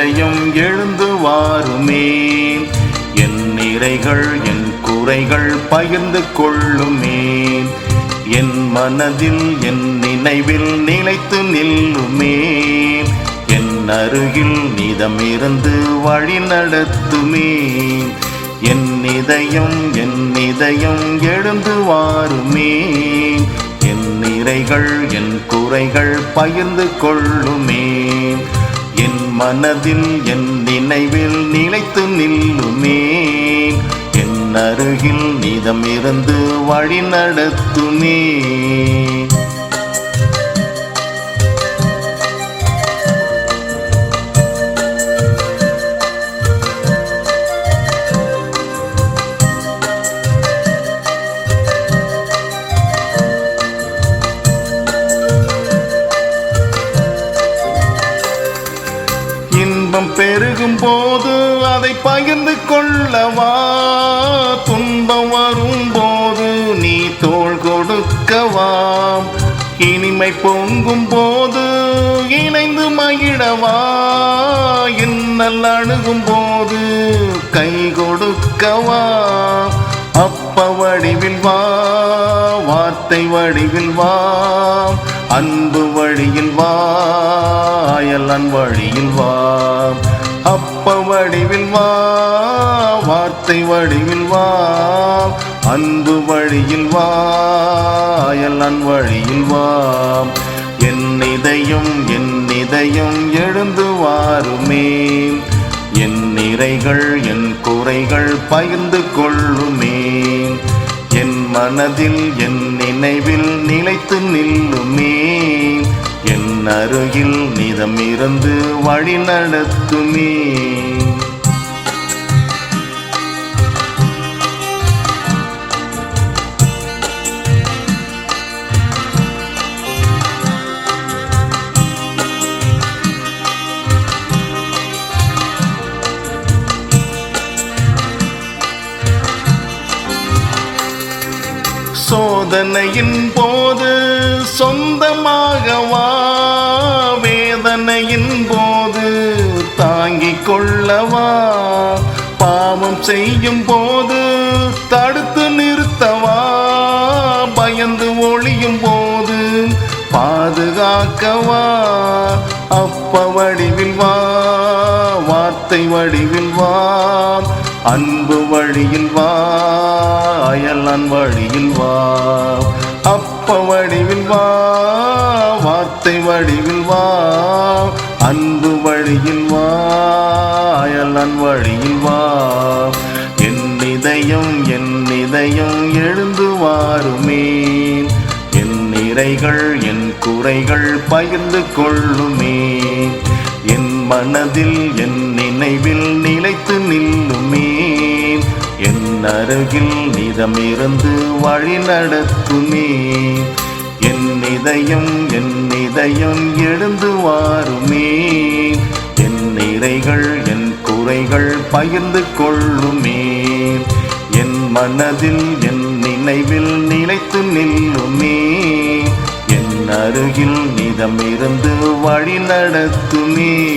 இசையும் எழுந்து வாருமே என் நிறைகள் என் குறைகள் பகிர்ந்து கொள்ளுமே. என் மனதில் என் நினைவில் நிலைத்து நில்லுமே. என் அருகில் நிதமிருந்து வழி நடத்துமே. என் இதயம் என் இதயம் எழுந்து வாருமே என் நிறைகள் என் குறைகள் பகிர்ந்து கொள்ளுமே. மனதில் என் நினைவில் நிலைத்து நில்லுமே. என் அருகில் நிதமிருந்து வழி நடத்துமே. இன்பம் பெருகும் போது அதை பகிர்ந்து கொள்ளவா? துன்பம் வரும் போது நீ தோள் கொடுக்கவா? இனிமை பொங்கும் போது இணைந்து மகிழவா? இன்னல் அணுகும் போது கை கொடுக்கவா? அப்ப வடிவில் வா. வார்த்தை வடிவில் வா அன்பு வழியில் வா அயலன் வழியில் வா. அப்ப வடிவில் வா வார்த்தை வடிவில் வா அன்பு வழியில் வா அயலன் வழியில் வா. என் இதயம் என் இதயம் எழுந்து வாருமே. என் நிறைகள் என் குறைகள் பகிர்ந்து கொள்ளுமே. மனதில் என் நினைவில் நிலைத்து நில்லுமே. என் அருகில் நிதமிருந்து வழி நடத்துமே. சோதனையின் போது சொந்தமாகவா வேதனையின் போது தாங்கிக் கொள்ளவா பாவம் செய்யும் போது தடுத்து நிறுத்தவா பயந்து ஒளியும் போது பாதுகாக்கவா அப்ப வடிவில் வா வார்த்தை வடிவில் வா. அன்பு வழியில் வா அயலான் வழியில் வா. அப்ப வடிவில் வா வார்த்தை வடிவில் வா. அன்பு வழியில் வா அயலான் வழியில் வா. என் இதயம் என் இதயம் எழுந்து வாருமே. என் நிறைகள் என் குறைகள் பகிர்ந்து கொள்ளுமே. என் மனதில் என் நினைவில் நிலைத்து நில்லுமே. என் அருகில் நிதமிருந்து வழி நடத்துமே. என் இதயம் என் இதயம் எழுந்து வாருமே. என் நிறைகள் என் குறைகள் பகிர்ந்து கொள்ளுமே. என் மனதில் என் நினைவில் நிலைத்து நில்லுமே. என் அருகில் நிதமிருந்து வழி நடத்துமே.